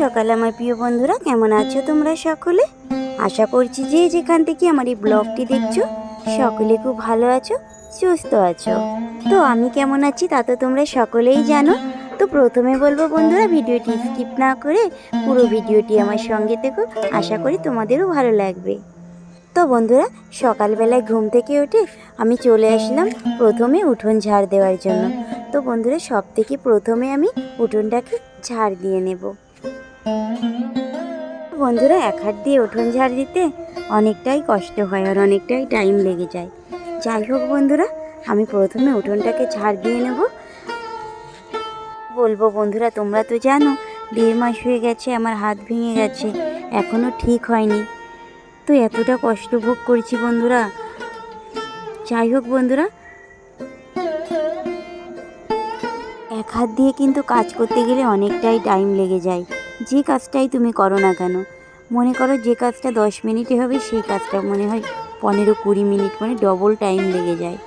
সকাল আমার প্রিয় বন্ধুরা, কেমন আছো তোমরা সকলে? আশা করছি যে যেখান থেকে আমার এই ব্লগটি দেখছ, সকলে খুব ভালো আছো, সুস্থ আছো। তো আমি কেমন আছি তা তো তোমরা সকলেই জানো। তো প্রথমে বলব বন্ধুরা, ভিডিওটি স্কিপ না করে পুরো ভিডিওটি আমার সঙ্গে দেখো, আশা করি তোমাদেরও ভালো লাগবে। তো বন্ধুরা, সকালবেলায় ঘুম থেকে উঠে আমি চলে আসলাম প্রথমে উঠোন ঝাড় দেওয়ার জন্য। তো বন্ধুরা সব থেকে প্রথমে আমি উঠোনটাকে ঝাড় দিয়ে নেব। বন্ধুরা, এক হাত দিয়ে উঠোন ঝাড় দিতে অনেকটাই কষ্ট হয় আর অনেকটাই টাইম লেগে যায়। যাই হোক বন্ধুরা, আমি প্রথমে উঠোনটাকে ঝাড় দিয়ে নেব। বলব বন্ধুরা, তোমরা তো জানো, দেড় মাস হয়ে গেছে, আমার হাত ভেঙে গেছে এখনও ঠিক হয়নি। তো এতটা কষ্ট ভোগ করছি বন্ধুরা। যাই হোক বন্ধুরা এক হাত দিয়ে কিন্তু কাজ করতে গেলে অনেকটাই টাইম লেগে যায়। যে কাজটাই তুমি করো না কেন? মনে করো যে কাজটা দশ মিনিটে হবে, সেই কাজটা মনে হয় পনেরো কুড়ি মিনিট মানে ডবল টাইম লেগে যায়।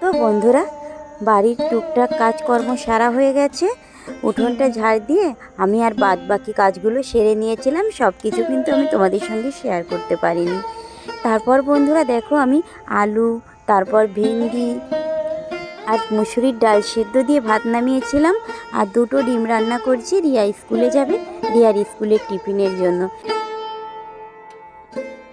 তো বন্ধুরা, বাড়ির টুকটাক কাজকর্ম সারা হয়ে গেছে। উঠোনটা ঝাড় দিয়ে আমি আর বাদ বাকি কাজগুলো সেরে নিয়েছিলাম সব কিছু কিন্তু আমি তোমাদের সঙ্গে শেয়ার করতে পারিনি। তারপর বন্ধুরা দেখো আমি আলু, তারপর ভেন্ডি আর মুসুরির ডাল সেদ্ধ দিয়ে ভাত নামিয়েছিলাম আর দুটো ডিম রান্না করছি, রিয়া স্কুলে যাবে, রিয়ার স্কুলের টিফিনের জন্য।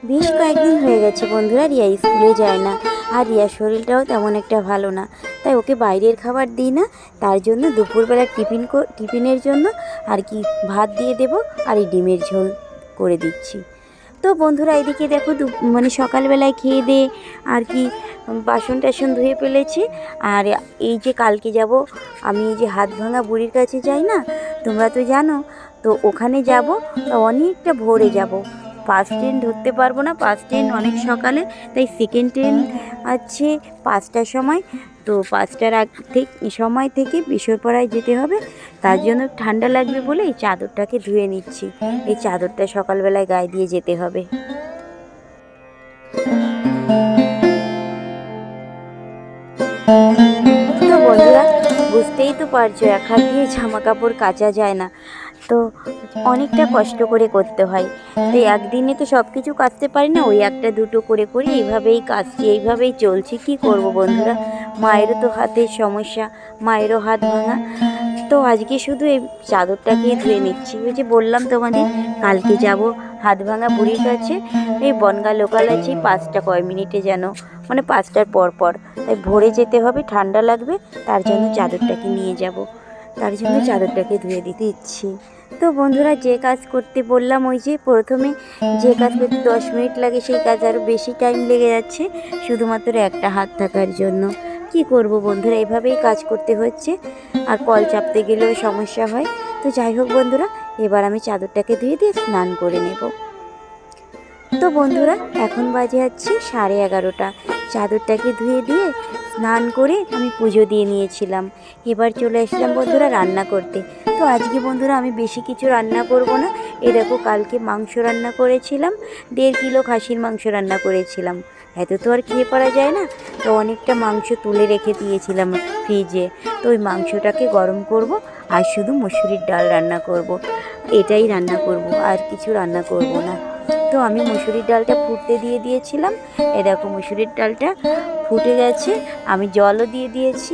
বেশ কয়েকদিন হয়ে গেছে বন্ধুরা, রিয়া স্কুলে যায় না। আর রিয়ার শরীরটাও তেমন একটা ভালো না। তাই ওকে বাইরের খাবার দিই না, তার জন্য দুপুরবেলা টিফিন টিফিনের জন্য আর কি ভাত দিয়ে দেব আর এই ডিমের ঝোল করে দিচ্ছি। তো বন্ধুরা, এদিকে দেখো মানে সকালবেলায় খেয়ে দে আর কি বাসন টাসন ধুয়ে ফেলেছি। আর এই যে কালকে যাব, আমি এই যে হাত ভাঙা বুড়ির কাছে যাই না, তোমরা তো জানো, তো ওখানে যাব অনেকটা ভোরে যাব। ফার্স্ট ট্রেন ধরতে পারব না ফার্স্ট ট্রেন অনেক সকালে, তাই সেকেন্ড ট্রেন আছে পাঁচটার সময়। তো পাঁচটার আগ থেকে সময় থেকে বিশ্বরপাড়ায় যেতে হবে, তার জন্য ঠান্ডা লাগবে বলে এই চাদরটাকে ধুয়ে নিচ্ছি। এই চাদরটা সকালবেলায় গায়ে দিয়ে যেতে হবে। তো বন্ধুরা, বুঝতেই তো পারছ, এক হাত দিয়ে জামা কাপড় কাচা যায় না। তো অনেকটা কষ্ট করে করতে হয়। তো একদিনে তো সব কিছু কাটতে পারি না, ওই একটা দুটো করে করে, এইভাবেই কাচছি এইভাবেই চলছি। কি করব বন্ধুরা? মায়েরও তো হাতের সমস্যা, মায়েরও হাত ভাঙা। তো আজকে শুধু এই চাদরটাকেই ধুয়ে নিচ্ছি। ওই যে বললাম তোমাদের, কালকে যাব হাত ভাঙা বুড়ির কাছে। এই বনগা লোকাল আছে, পাঁচটা কয় মিনিটে যেন মানে পাঁচটার পর পর। তাই ভোরে যেতে হবে, ঠান্ডা লাগবে, তার জন্য চাদরটাকে নিয়ে যাব। তার জন্য চাদরটাকে ধুয়ে দিতে ইচ্ছি। তো বন্ধুরা, যে কাজ করতে বললাম, ওই যে প্রথমে যে কাজ করতে দশ মিনিট লাগে, সেই কাজ আরও বেশি টাইম লেগে যাচ্ছে, শুধুমাত্র একটা হাত থাকার জন্য। কি করব বন্ধুরা, এভাবেই কাজ করতে হচ্ছে, আর কল চাপতে গেলেও সমস্যা হয়। তো যাই হোক বন্ধুরা, এবার আমি চাদরটাকে ধুয়ে দিয়ে স্নান করে নেব। তো বন্ধুরা, এখন বাজে যাচ্ছে সাড়ে এগারোটা। চাদরটাকে ধুয়ে দিয়ে স্নান করে আমি পুজো দিয়ে নিয়েছিলাম। এবার চলে আসলাম বন্ধুরা রান্না করতে। তো আজকে বন্ধুরা আমি বেশি কিছু রান্না করব না। এ দেখো কালকে মাংস রান্না করেছিলাম, দেড় কিলো খাসির মাংস রান্না করেছিলাম। এত তো আর খেয়ে পারা যায় না। তো অনেকটা মাংস তুলে রেখে দিয়েছিলাম ফ্রিজে। তো ওই মাংসটাকে গরম করব আর শুধু মুসুরির ডাল রান্না করব। এটাই রান্না করব, আর কিছু রান্না করব না। তো আমি মুসুরির ডালটা ফুটতে দিয়ে দিয়েছিলাম। এ দেখো মুসুরির ডালটা ফুটে গেছে, আমি জলও দিয়ে দিয়েছি।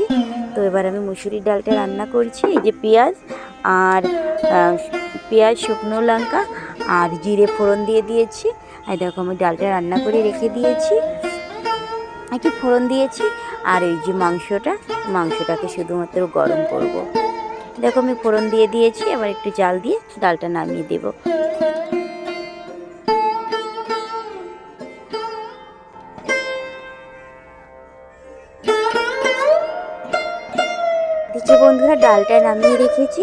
তো এবার আমি মুসুরির ডালটা রান্না করছি, এই যে পেঁয়াজ আর পেঁয়াজ, শুকনো লঙ্কা আর জিরে ফোড়ন দিয়ে দিয়েছি। আর দেখো আমি ডালটা রান্না করে রেখে দিয়েছি। একটু ফোড়ন দিয়েছি আর এই যে মাংসটা, মাংসটাকে শুধুমাত্র গরম করব। দেখো আমি ফোড়ন দিয়ে দিয়েছি, এবার একটু জাল দিয়ে ডালটা নামিয়ে দেবো। দিকে বন্ধুরা ডালটা নামিয়ে রেখেছি,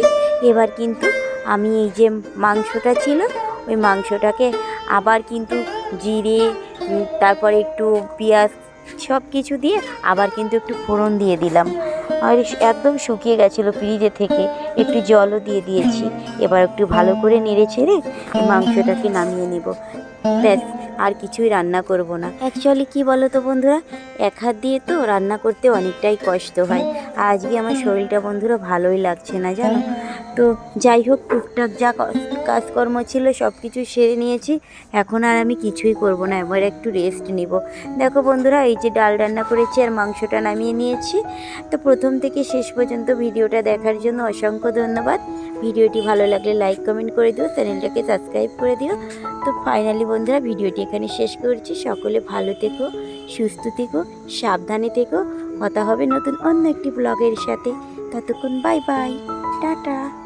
এবার কিন্তু আমি এই যে মাংসটা ছিল, ওই মাংসটাকে আবার কিন্তু জিরে তারপরে একটু পেঁয়াজ সব কিছু দিয়ে আবার কিন্তু একটু ফোড়ন দিয়ে দিলাম। আর একদম শুকিয়ে গেছিল ফ্রিজে থেকে, একটু জলও দিয়ে দিয়েছি। এবার একটু ভালো করে নেড়ে ছেড়ে মাংসটাকে নামিয়ে নেব। ব্যাস। আর কিছুই রান্না করব না। অ্যাকচুয়ালি কি বলো তো বন্ধুরা? এক হাত দিয়ে তো রান্না করতে অনেকটাই কষ্ট হয়। আর আজকে আমার শরীরটা বন্ধুরা ভালোই লাগছে না জানো? তো যাই হোক, টুকটাক যা কাজকর্ম ছিল সব কিছু সেরে নিয়েছি। এখন আর আমি কিছুই করব না, এবার একটু রেস্ট নিব। দেখো বন্ধুরা, এই যে ডাল রান্না করেছি আর মাংসটা নামিয়ে নিয়েছি। তো প্রথম থেকে শেষ পর্যন্ত ভিডিওটা দেখার জন্য অসংখ্য ধন্যবাদ। ভিডিওটি ভালো লাগলে লাইক কমেন্ট করে দিও, চ্যানেলটাকে সাবস্ক্রাইব করে দিও। তো ফাইনালি বন্ধুরা, ভিডিওটি এখানে শেষ করছি। সকলে ভালো থেকো, সুস্থ থেকো, সাবধানে থেকো। কথা হবে নতুন অন্য একটি ব্লগের সাথে। ততক্ষণ বাই বাই টাটা।